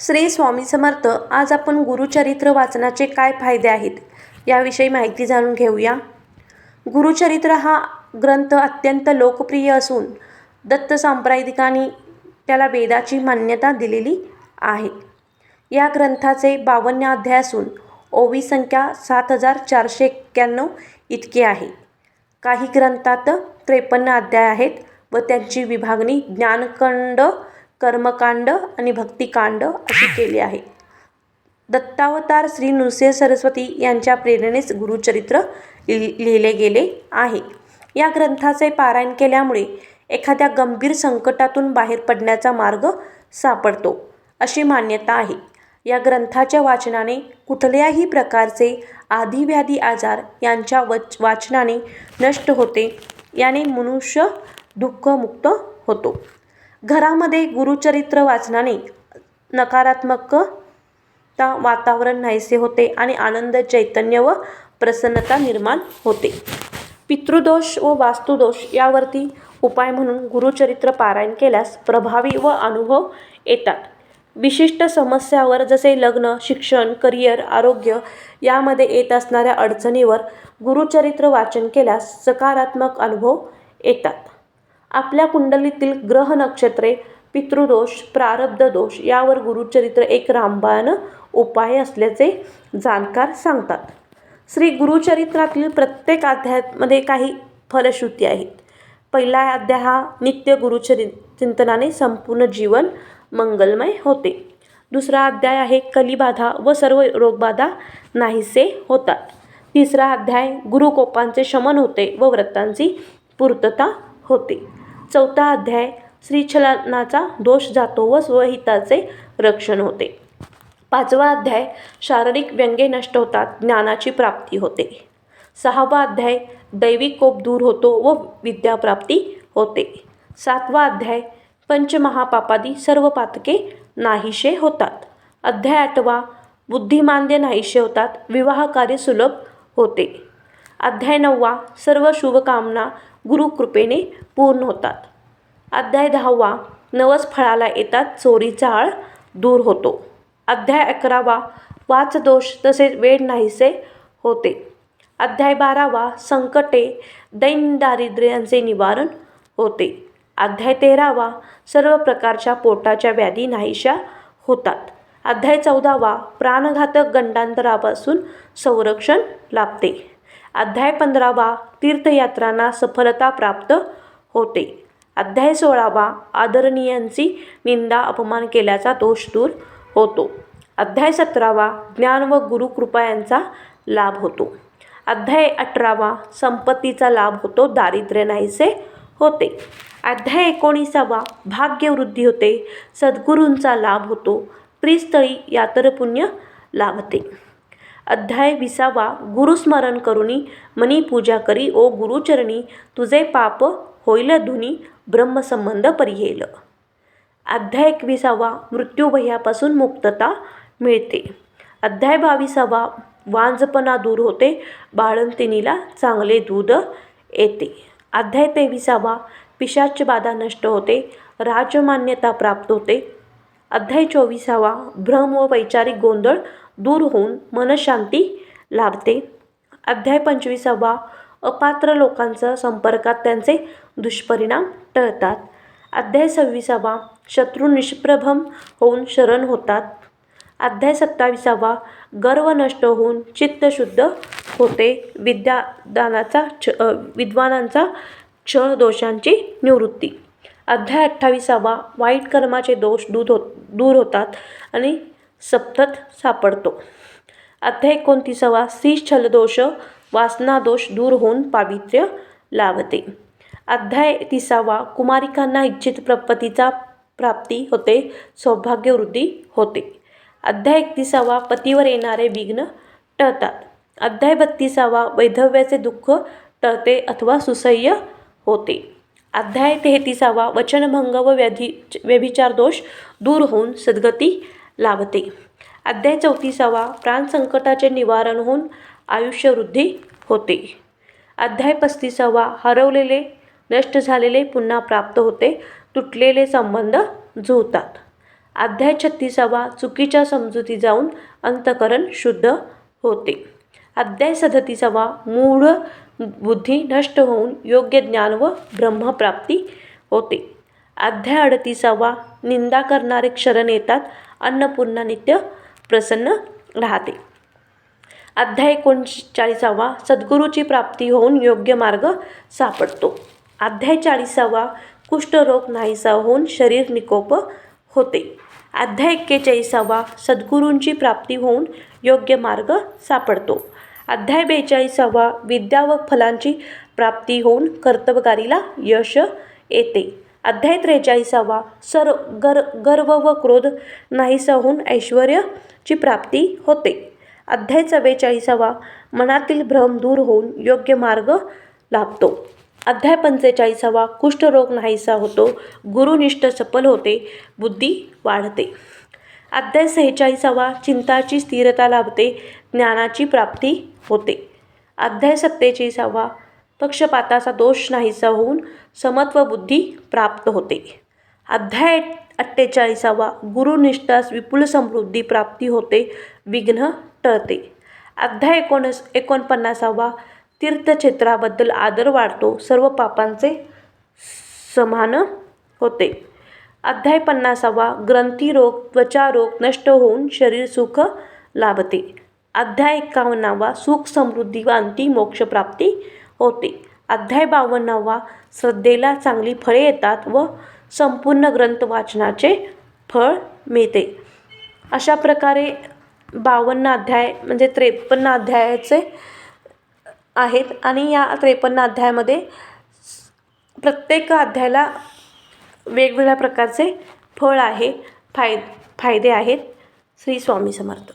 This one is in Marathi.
श्री स्वामी समर्थ आज आपण गुरुचरित्र वाचनाचे काय फायदे आहेत? याविषयी माहिती जाणून घेऊया. गुरुचरित्र हा ग्रंथ अत्यंत लोकप्रिय असून दत्त सांप्रदायिकांनी त्याला वेदाची मान्यता दिलेली आहे. या ग्रंथाचे बावन्न अध्याय असून ओवी संख्या सात हजार चारशे एक्क्याण्णव इतकी आहे. काही ग्रंथात त्रेपन्न अध्याय आहेत व त्यांची विभागणी ज्ञानखंड कर्मकांड आणि भक्तिकांड अशी केली आहे. दत्तावतार श्री नृसिंह सरस्वती यांच्या प्रेरणेस गुरुचरित्र लि लिहिले गेले आहे. या ग्रंथाचे पारायण केल्यामुळे एखाद्या गंभीर संकटातून बाहेर पडण्याचा मार्ग सापडतो अशी मान्यता आहे. या ग्रंथाच्या वाचनाने कुठल्याही प्रकारचे आधीव्याधी आजार यांच्या वच वाचनाने नष्ट होते याने मनुष्य दुःखमुक्त होतो. घरामध्ये गुरुचरित्र वाचनाने नकारात्मकता वातावरण नाहीसे होते आणि आनंद चैतन्य व प्रसन्नता निर्माण होते. पितृदोष व वास्तुदोष यावरती उपाय म्हणून गुरुचरित्र पारायण केल्यास प्रभावी व अनुभव येतात. विशिष्ट समस्यावर जसे लग्न शिक्षण करिअर आरोग्य यामध्ये येत असणाऱ्या अडचणीवर गुरुचरित्र वाचन केल्यास सकारात्मक अनुभव येतात. आपल्या कुंडलीतील ग्रह नक्षत्रे पितृदोष प्रारब्ध दोष यावर गुरुचरित्र एक रामबाण उपाय असल्याचे जाणकार सांगतात. श्री गुरुचरित्रातील प्रत्येक अध्यायामध्ये काही फलश्रुती आहेत. पहिला अध्याय हा नित्य गुरुचरि चिंतनाने संपूर्ण जीवन मंगलमय होते. दुसरा अध्याय आहे कलिबाधा व सर्व रोगबाधा नाहीसे होतात. तिसरा अध्याय गुरुकोपांचे शमन होते व व्रतांची पूर्तता होते. चौथा अध्याय श्रीछलनाचा दोष जातो व स्वहिताचे रक्षण होते. पाचवा अध्याय शारीरिक व्यंगे नष्ट होतात ज्ञानाची प्राप्ती होते. सहावा अध्याय दैविक कोप दूर होतो व विद्याप्राप्ती होते. सातवा अध्याय पंचमहापापादी सर्व पातके नाहीशे होतात. अध्याय आठवा बुद्धिमांद्य नाहीशे होतात विवाह कार्य सुलभ होते. अध्याय नववा सर्व शुभकामना गुरुकृपेने पूर्ण होतात. अध्याय दहावा नवस फळाला येतात चोरीचा आळ दूर होतो. अध्याय अकरावा वाचदोष तसेच वेळ नाहीसे होते. अध्याय बारावा संकटे दैन दारिद्र्यांचे निवारण होते. अध्याय तेरावा सर्व प्रकारच्या पोटाच्या व्याधी नाहीशा होतात. अध्याय चौदावा प्राणघातक गंडांतरापासून संरक्षण लाभते. अध्याय पंधरावा तीर्थयात्रांना सफलता प्राप्त होते. अध्याय सोळावा आदरणीयांची निंदा अपमान केल्याचा दोष दूर होतो. अध्याय सतरावा ज्ञान व गुरुकृपा यांचा लाभ होतो. अध्याय अठरावा संपत्तीचा लाभ होतो दारिद्र्य नाहीसे होते. अध्याय एकोणीसावा भाग्यवृद्धी होते सद्गुरूंचा लाभ होतो त्रिस्थळी यातरपुण्य लाभते. अध्याय विसावा गुरुस्मरण करुनी मनी पूजा करी ओ गुरुचरणी तुझे पाप होईल धुनी ब्रह्मसंबंध परिहेल. अध्याय एकविसावा मृत्यूभयापासून मुक्तता मिळते. अध्याय बावीसावा वांजपणा दूर होते बाळंतिनीला चांगले दूध येते. अध्याय तेविसावा पिशाच बाधा नष्ट होते राजमान्यता प्राप्त होते अध्याय चोवीसावा. भ्रम व वैचारिक गोंधळ दूर होऊन मनशांती लाभते. अध्याय पंचवीसावा. अपात्र लोकांचा संपर्कात त्यांचे दुष्परिणाम टळतात. अध्याय सव्वीसावा. शत्रू निष्प्रभम होऊन शरण होतात. अध्याय सत्तावीसावा. गर्व नष्ट होऊन चित्त शुद्ध होते. विद्यादानाचा छ विद्वानांचा छळ दोषांची निवृत्ती. अध्याय अठ्ठावीसावा वाईट कर्माचे दोष दूध हो दूर होतात आणि सप्तत सापडतो. अध्याय एकोणतीसावा छलदोष वासनादोष दूर होऊन पावित्र्य लावते अध्याय तिसावा कुमारिकांना इच्छित प्रपतीचा प्राप्ती होते सौभाग्यवृद्धी होते. अध्याय एकतीसावा पतीवर येणारे विघ्न टळतात. अध्याय बत्तीसावा वैधव्याचे दुःख टळते अथवा सुसह्य होते. अध्याय तेहतीसावा वचनभंग व व्याधी व्यभिचार दोष दूर होऊन सद्गती लाभते. अध्याय चौतीसावा प्राणसंकटाचे निवारण होऊन आयुष्यवृद्धी होते. अध्याय पस्तीसावा हरवलेले नष्ट झालेले पुन्हा प्राप्त होते तुटलेले संबंध जुळतात. अध्याय छत्तीसावा चुकीच्या समजुती जाऊन अंतकरण शुद्ध होते. अध्याय सदतीसावा मूढ बुद्धी नष्ट होऊन योग्य ज्ञान व ब्रह्मप्राप्ती होते. अध्याय अडतीसावा निंदा करणारे क्षरण येतात अन्नपूर्णा नित्य प्रसन्न राहते. अध्याय एकोणचाळीसावा सद्गुरूची प्राप्ती होऊन योग्य मार्ग सापडतो. अध्याय चाळीसावा कुष्ठरोग नाहीसा होऊन शरीर निकोप होते. अध्याय एक्केचाळीसावा सद्गुरूंची प्राप्ती होऊन योग्य मार्ग सापडतो. अध्याय बेचाळीसावा विद्या व फलांची प्राप्ती होऊन कर्तबगारीला यश येते. अध्याय त्रेचाळीसावा सर गर गर्व व क्रोध नाहीसा होऊन ऐश्वर्याची प्राप्ती होते. अध्याय चव्वेचाळीसावा मनातील भ्रम दूर होऊन योग्य मार्ग लाभतो. अध्याय पंचेचाळीसावा कुष्ठरोग नाहीसा होतो. गुरुनिष्ठ सफल होते. बुद्धी वाढते. अध्याय सेहेचाळीसावा चिंताची स्थिरता लाभते ज्ञानाची प्राप्ती होते. अध्याय सत्तेचाळीसावा पक्षपाताचा दोष नाहीसा होऊन समत्व बुद्धी प्राप्त होते. अध्याय अठ्ठेचाळीसावा गुरुनिष्ठास विपुल समृद्धी प्राप्ती होते विघ्न टळते. अध्याय एकोणस एकोणपन्नासावा तीर्थक्षेत्राबद्दल आदर वाढतो सर्व पापांचे समान होते. अध्याय पन्नासावा ग्रंथी रोग नष्ट होऊन शरीर सुख लाभते. अध्याय एकावन्नावा सुख समृद्धी व अंती मोक्षप्राप्ती होते. अध्याय बावन्नावा श्रद्धेला चांगली फळे येतात व संपूर्ण ग्रंथ वाचनाचे फळ मिळते. अशा प्रकारे बावन्न अध्याय म्हणजे त्रेपन्न अध्यायाचे आहेत आणि या त्रेपन्न अध्यायामध्ये प्रत्येक अध्यायाला वेगवेगळ्या प्रकारचे फळ आहे फाय फायदे आहेत. श्री स्वामी समर्थ.